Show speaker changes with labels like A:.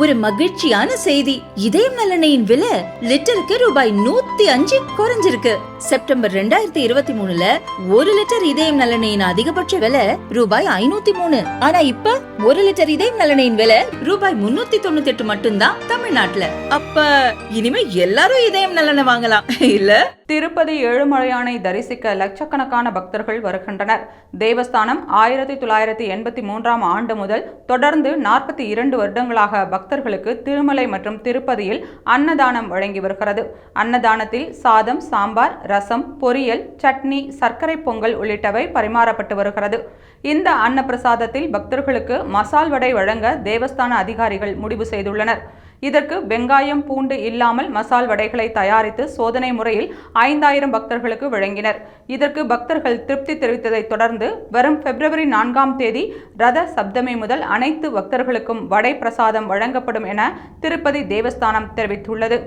A: ஒரு மகிழ்ச்சியான செய்தி. இதயம் நலனையின் விலை லிட்டருக்கு ரூபாய் நூத்தி அஞ்சு குறைஞ்சிருக்கு. செப்டம்பர் ரெண்டாயிரத்தி இருபத்தி மூணுல ஒரு லிட்டர் இதயம் நலனையின் அதிகபட்ச விலை ரூபாய் ஐநூத்தி மூணு. ஆனா இப்ப ஒரு லிட்டர் இதயம் நலனையின் விலை ரூபாய் முன்னூத்தி தொண்ணூத்தி எட்டு மட்டும்தான் தமிழ்நாட்டுல. அப்ப இனிமே எல்லாரும் இதயம் நலனை வாங்கலாம். இல்ல?
B: திருப்பதி ஏழுமலையானை தரிசிக்க லட்சக்கணக்கான பக்தர்கள் வருகின்றனர். தேவஸ்தானம் ஆயிரத்தி தொள்ளாயிரத்தி எண்பத்தி மூன்றாம் ஆண்டு முதல் தொடர்ந்து நாற்பத்தி இரண்டு வருடங்களாக பக்தர்களுக்கு திருமலை மற்றும் திருப்பதியில் அன்னதானம் வழங்கி வருகிறது. அன்னதானத்தில் சாதம் சாம்பார் ரசம் பொரியல் சட்னி சர்க்கரை பொங்கல் உள்ளிட்டவை பரிமாறப்பட்டு வருகிறது. இந்த அன்னப்பிரசாதத்தில் பக்தர்களுக்கு மசால் வடை வழங்க தேவஸ்தான அதிகாரிகள் முடிவு செய்துள்ளனர். இதற்கு வெங்காயம் பூண்டு இல்லாமல் மசால் வடைகளை தயாரித்து சோதனை முறையில் ஐந்தாயிரம் பக்தர்களுக்கு வழங்கினர். இதற்கு பக்தர்கள் திருப்தி தெரிவித்ததைத் தொடர்ந்து வரும் பிப்ரவரி நான்காம் தேதி ரத சப்தமி முதல் அனைத்து பக்தர்களுக்கும் வடை பிரசாதம் வழங்கப்படும் என திருப்பதி தேவஸ்தானம் தெரிவித்துள்ளது.